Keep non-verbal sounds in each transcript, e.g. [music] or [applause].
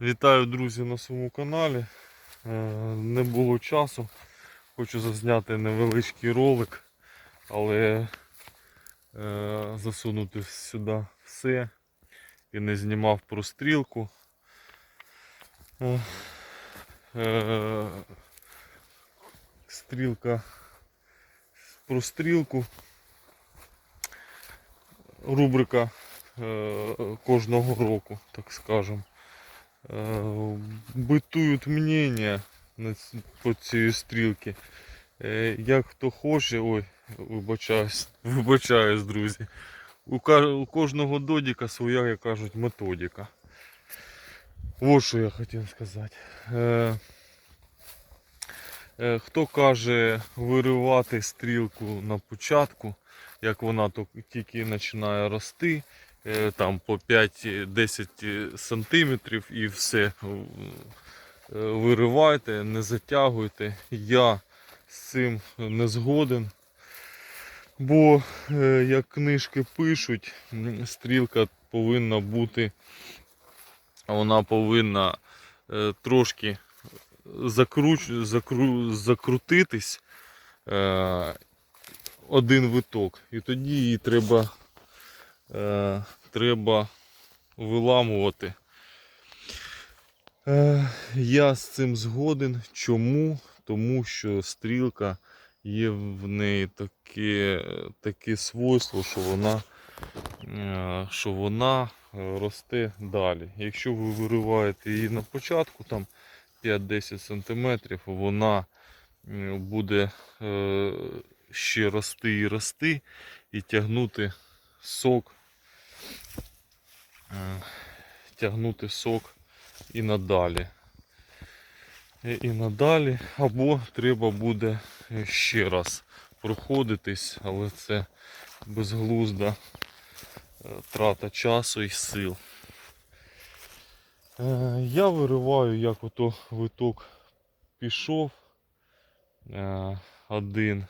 Вітаю друзі на своєму каналі. Е, Не було часу. Хочу зазняти невеличкий ролик, але е, засунути сюди все і не знімав про стрілку. Е, е, Стрілка про стрілку. Рубрика е, кожного року, так скажемо. Е, битують мнення по цій стрілці. Е, Як хто хоче, ой, вибачаюсь, [laughs] вибачаюсь, друзі. У, кожного додіка своя, як кажуть, методика. Ось що я хотів сказати. Е, е, Хто каже виривати стрілку на початку, як вона тільки починає рости, там по 5-10 сантиметрів і все. Е, Виривайте, не затягуйте. Я з цим не згоден. Бо, е, як книжки пишуть, стрілка повинна бути, вона повинна е, трошки закруч, закру, закрутитись один виток. І тоді її треба, треба виламувати. Е, Я з цим згоден. Чому? Тому що стрілка є в неї таке, таке свойство, що вона, е, що вона е, росте далі. Якщо ви вириваєте її на початку, там 5-10 см, вона буде ще рости і рости і тягнути сок. Тягнути сок і надалі. І, надалі. Або треба буде ще раз проходитись, але це безглузда е, трата часу і сил. Е, Я вириваю, як ото виток пішов е, один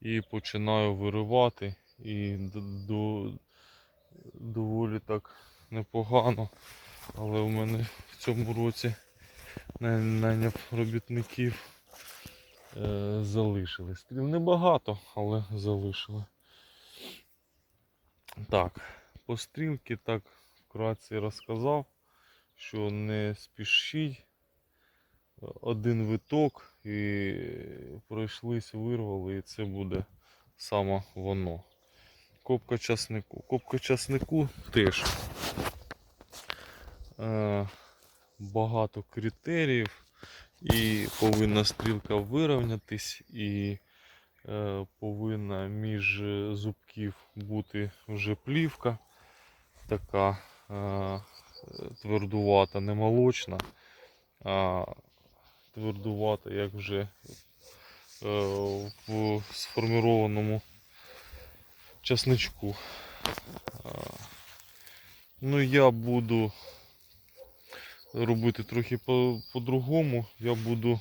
і починаю виривати і доволі так непогано. Але в мене в цьому році найняв робітників е, залишили. Стріл небагато, але залишили. Так, по стрілки так вкратце розказав, що не спішіть. Один виток і пройшлись, вирвали, і це буде саме воно. Копка часнику. Копка часнику теж багато критеріїв, і повинна стрілка вирівнятись, і е, повинна між зубків бути вже плівка, така е, твердувата, не молочна, а твердувата, як вже е, в сформованому часничку. Ну, я буду робити трохи по- по-другому. Я буду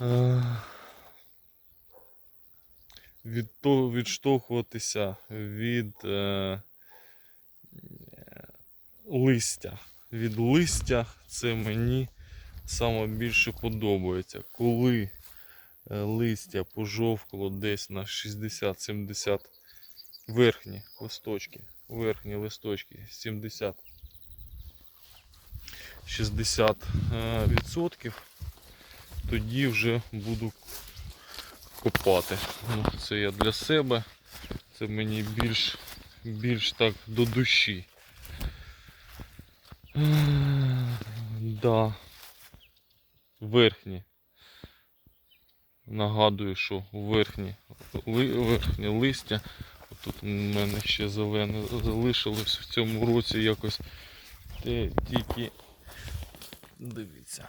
е, від того, відштовхуватися від е, листя. Від листя це мені саме більше подобається. Коли е, листя пожовкло десь на 60-70 верхні листочки, верхні листочки 70 60 е, відсотків, тоді вже буду копати. Ну, це я для себе, це мені більш, більш так до душі. Да. Верхні. Нагадую, що верхні, ли, верхнє листя. Тут у мене ще зелене залишилось в цьому році якось те, тільки дивіться.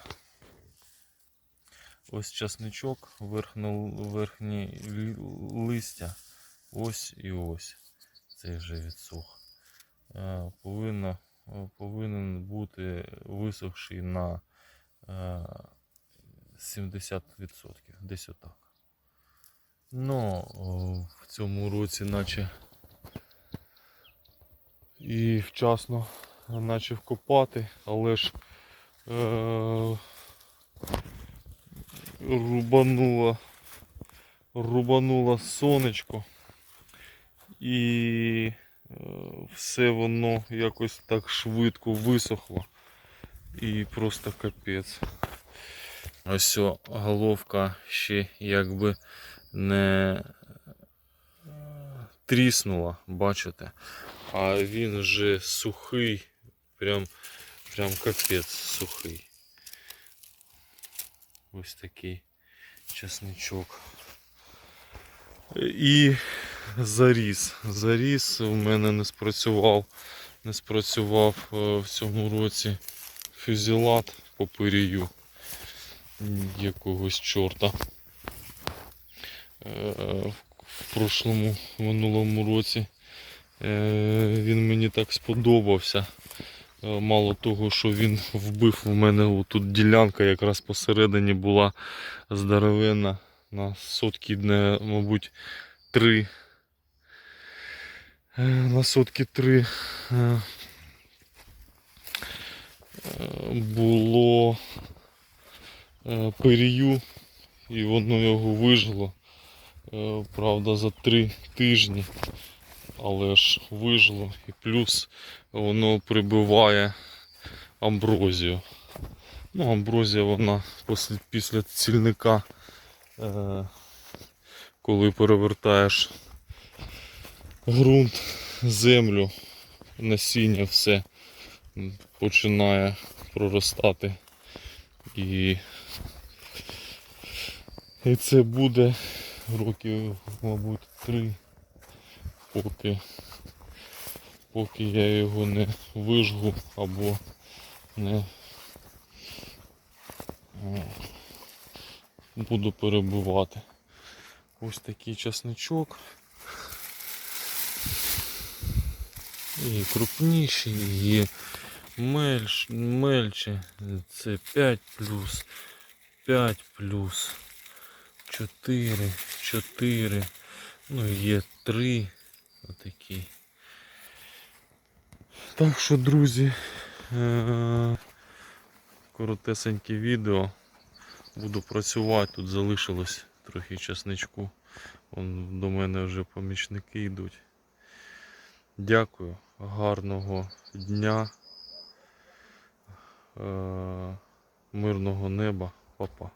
ось часничок, верхно, верхнє лі- листя. Ось і ось. Цей вже відсох. Е, Повинно, е, повинен бути висохший на е, 70%. Десь отак. Ну, в цьому році наче і вчасно почав копати, але ж е, рубануло, рубануло сонечко. І е, все воно якось так швидко висохло. І просто капець. Ось головка ще якби не е, тріснула, бачите, а він вже сухий, прям, прям капець сухий. Ось такий чесничок. І заріс. Заріс у мене не спрацював, не спрацював е, в цьому році фюзелат по пирію якогось чорта. Е, В прошлому минулому році е, він мені так сподобався. Е, Мало того, що він вбив у мене тут ділянка якраз посередині була здоровенна на сотки, не, мабуть, три. Е, На сотки три е, було пирію, і воно його вижило. Правда, за три тижні, але ж вижило і плюс воно прибиває амброзію. Ну, амброзія вона після, після цільника, е, коли перевертаєш ґрунт, землю, насіння, все починає проростати. І, і це буде років, мабуть, три, поки, поки я його не вижгу або не е, буду перебувати. Ось такий часничок. І крупніші, і мельч, мельче. Це 5 плюс, 5 плюс, 4, 4, ну є 3 отакі. Так що, друзі, е- коротесеньке відео. Буду працювати, тут залишилось трохи часничку. Вон до мене вже помічники йдуть. Дякую, гарного дня, е- мирного неба, папа.